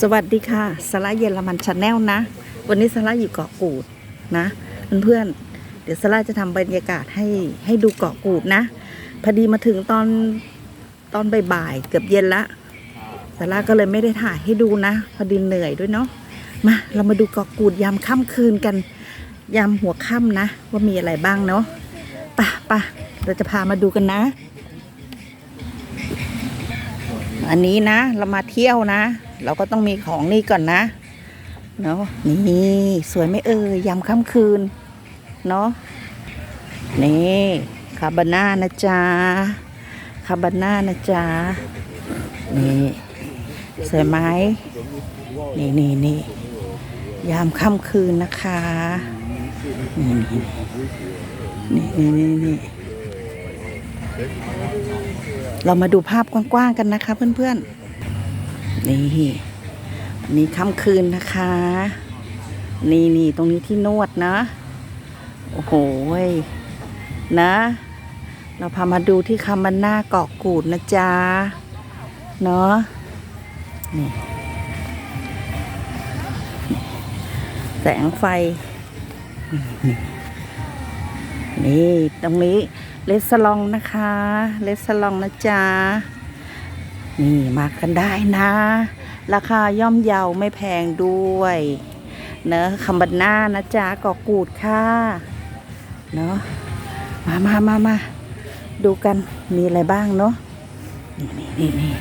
สวัสดีค่ะสาระเยอรมันชาแนลนะ วันนี้สาระอยู่เกาะกูดนะเพื่อนๆเดี๋ยวสาระจะทำบรรยากาศให้ให้ดูเกาะกูดนะพอดีมาถึงตอนตอนบ่ายๆเกือบเย็นละสาระก็เลยไม่ได้ถ่ายให้ดูนะพอดีเหนื่อยด้วยเนาะมาเรามาดูเกาะกูดยามค่ำคืนกันยามหัวค่ำนะ ว่ามีอะไรบ้างเนาะป่ะป่ะเราจะพามาดูกันนะ อันนี้นะ เรามาเที่ยวนะ เราก็ต้องมีของนี่ก่อนนะ เนาะนี่สวยไหม่เอ่ยยามค่ำคืน เนาะนี่คาบาน่านะจ๊ะคาบาน่านะจ๊ะนี่สวยไหมนี่นี่นี่ยามค่ำคืนนะคะนี่นี่นี่นี่นี่ เรามาดูภาพกว้างๆกันนะคะ เพื่อนๆ นี่นี่ค่ำคืนนะคะ นี่นี่ตรงนี้ที่นวดนะ โอ้โหนะ เราพามาดูที่คำบันหน้าเกาะกูดนะจ๊ะ เนาะนี่ แสงไฟ นี่ ตรงนี้ เลสลองนะคะ เลสลองนะจ๊ะ นี่มากันได้นะ ราคาย่อมเยาไม่แพงด้วย เนอะคำบันหน้านะจ๊ะกอกูดค่ะ เนอะมามามามาดูกันมีอะไรบ้างเนาะนี่นี่นี่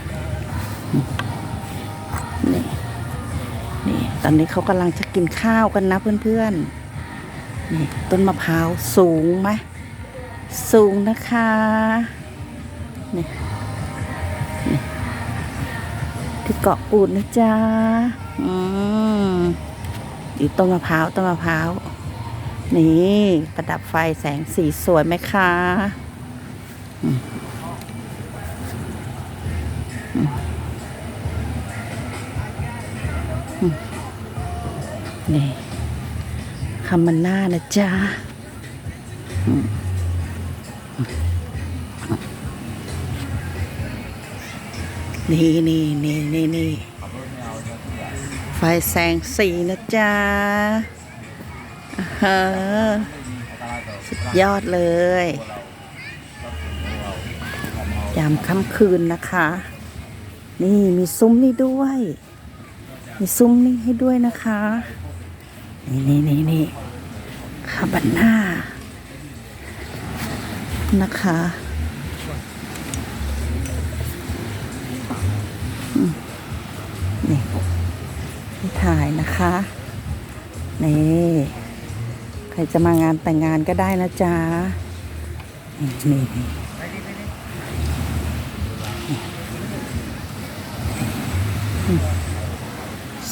นี่นี่นี่ตอนนี้เขากำลังจะกินข้าวกันนะเพื่อนๆนี่ต้นมะพร้าวสูงไหม สูงนะคะนี่นี่ที่เกาะกูดนะจ๊ะอืมอยู่ต้นมะพร้าวต้นมะพร้าวนี่ประดับไฟแสงสีสวยไหมคะอืมอืมอืมนี่คำมันหน้านะจ๊ะ นี่นี่นี่นี่นี่ไฟแสงสีนะจ๊ะฮะสุดยอดเลยยามค่ำคืนนะคะ นี่มีซุ้มนี่ด้วย มีซุ้มนี่ให้ด้วยนะคะ นี่นี่นี่นี่คาบันหน้า นะคะนี่ที่ถ่ายนะคะ นี่ ใครจะมางานแต่งงานก็ได้นะจ๊ะ นี่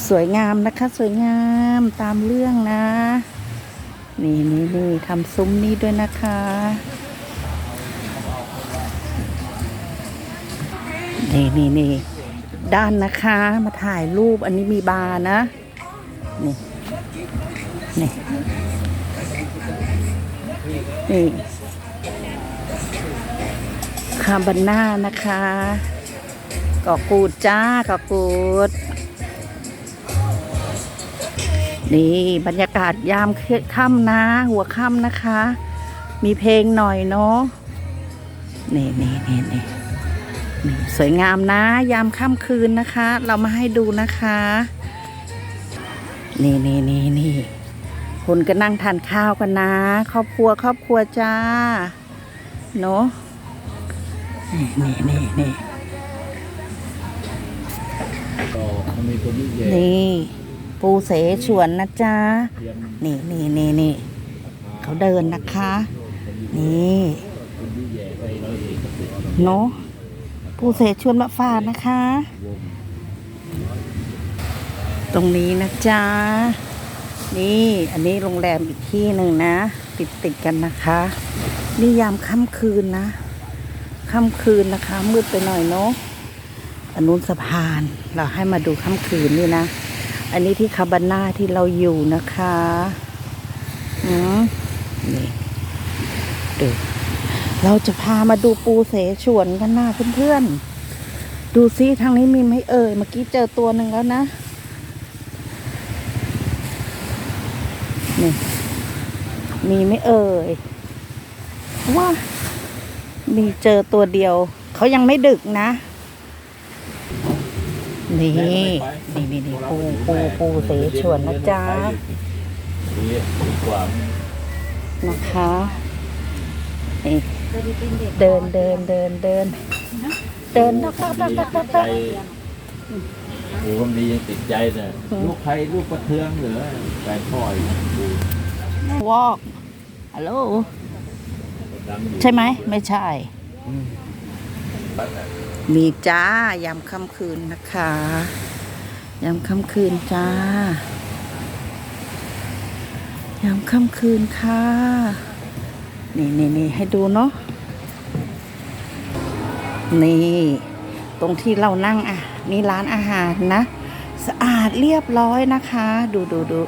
สวยงามนะคะ สวยงามตามเรื่องนะ นี่นี่นี่ทำซุ้มนี้ด้วยนะคะ นี่นี่นี่ด้านนะคะมาถ่ายรูปอันนี้มีบาร์นะ นี่ นี่ นี่คาบันหน้านะคะกอกูดจ้ากอกูด นี่บรรยากาศยามค่ำนะ หัวค่ำนะคะ มีเพลงหน่อยเนาะนี่นี่นี่นี่นี่ สวยงามนะ ยามค่ำคืนนะคะ เรามาให้ดูนะคะ นี่นี่นี่นี่คุณก็นั่งทานข้าวกันนะ ครอบครัวครอบครัวจ้า เนาะนี่นี่นี่นี่มันมีตัวนี้เยอะนี่ปูเสฉวนนะจ๊ะ นี่นี่นี่นี่เขาเดินนะคะ นี่ เนาะ ปูเสฉวนมะฟาดนะคะ ตรงนี้นะจ๊ะ นี่อันนี้โรงแรมอีกที่หนึ่งนะ ติดติดกันนะคะ นี่ยามค่ำคืนนะ ค่ำคืนนะคะ มืดไปหน่อยเนาะอันนู้นสะพาน เราให้มาดูค่ำคืนนี่นะ อันนี้ที่คาบาน่าที่เราอยู่นะคะ อืมนี่ดู เราจะพามาดูปูเสฉวนกันนะเพื่อนๆ ดูซิทางนี้มีไหมเอ่ย เมื่อกี้เจอตัวหนึ่งแล้วนะ นี่ มีไหมเอ่ย ว่า มีเจอตัวเดียว เขายังไม่ดึกนะ นี่ นี่นี่นี่ปูปูปูเสฉวนนะจ๊ะดีดีกว่านะคะ เดินเดินเดินเดิน เดินดักดักดักดักดักใจดักปูคนดียังติดใจเนี่ยอืมลูกใครลูกประเทืองเหรือแฟนพ่อยปูวอกฮัลโหลดังอยู่ใช่ไหม ไม่ใช่อืมมีจ้ายามค่ำคืนนะคะยามค่ำคืนจ้ายามค่ำคืนค่ะ นี่นี่นี่ให้ดูเนาะนี่ ตรงที่เรานั่งอะ นี่ร้านอาหารนะ สะอาดเรียบร้อยนะคะ ดูดูดู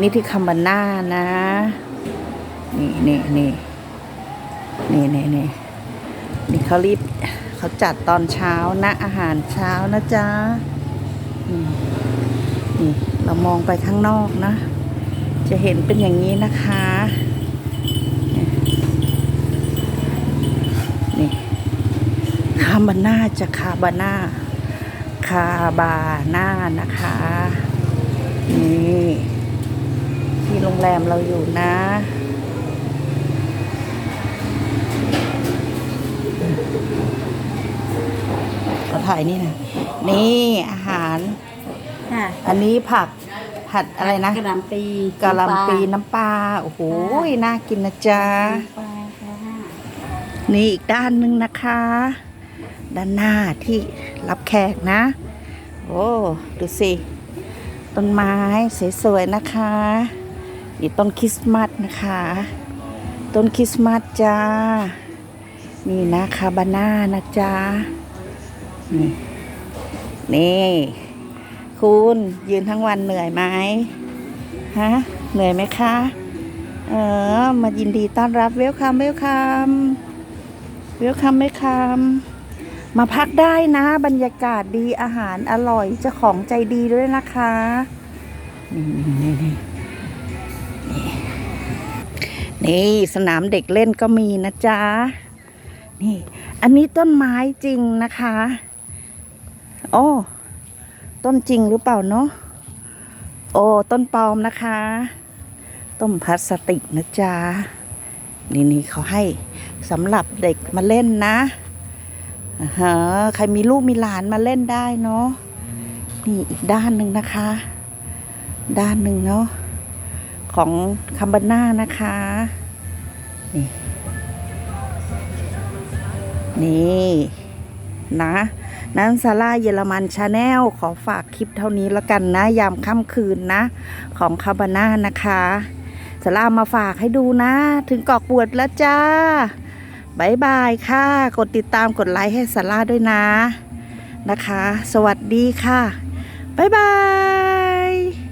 นี่ที่คัมบาน่านะ นี่นี่นี่นี่นี่นี่นี่เขารีบเขาจัดตอนเช้านะ อาหารเช้านะจ๊ะนี่นี่เรามองไปข้างนอกนะ จะเห็นเป็นอย่างนี้นะคะนี่คาบาน่าจะคาบาน่าคาบาน่านะคะ นี่ที่โรงแรมเราอยู่นะเขาถ่ายนี่นะนี่อาหาร ค่ะอันนี้ผักผัดอะไรนะกระหลำปีกะหล่ำปีน้ำปลาโอ้โหน่ากินนะจ๊ะ ปลาค่ะ นี่อีกด้านหนึ่งนะคะ ด้านหน้าที่รับแขกนะ โอ้ดูสิ ต้นไม้สวยๆนะคะนี่ต้นคริสต์มาสนะคะ ต้นคริสต์มาสจ้า นี่นะคาบานานะจ๊ะนี่นี่คุณยืนทั้งวันเหนื่อยไหมฮะเหนื่อยไหมคะ เออ มายินดีต้อนรับเวลคัมเวลคัมเวลคัมเวลคัม มาพักได้นะ บรรยากาศดีอาหารอร่อยเจ้าของใจดีด้วยนะคะนี่นี่นี่นี่นี่สนามเด็กเล่นก็มีนะจ๊ะนี่ อันนี้ต้นไม้จริงนะคะโอ้ต้นจริงหรือเปล่าเนาะโอ้ต้นปลอมนะคะ ต้นพลาสติกนะจ๊ะนี่นี่เขาให้สำหรับเด็กมาเล่นนะ ฮะใครมีลูกมีหลานมาเล่นได้เนาะนี่อีกด้านหนึ่งนะคะ ด้านหนึ่งเนาะของคัมบาน่านะคะนี่นี่นะนันซาร่าเยอรมันชาแนลขอฝากคลิปเท่านี้แล้วกันนะ ยามค่ำคืนนะ ของคาบาน่านะคะซาร่ามาฝากให้ดูนะ ถึงกอกบวชแล้วจ้า บายบายค่ะ กดติดตามกดไลค์ให้ซาร่าด้วยนะนะคะ สวัสดีค่ะบายบาย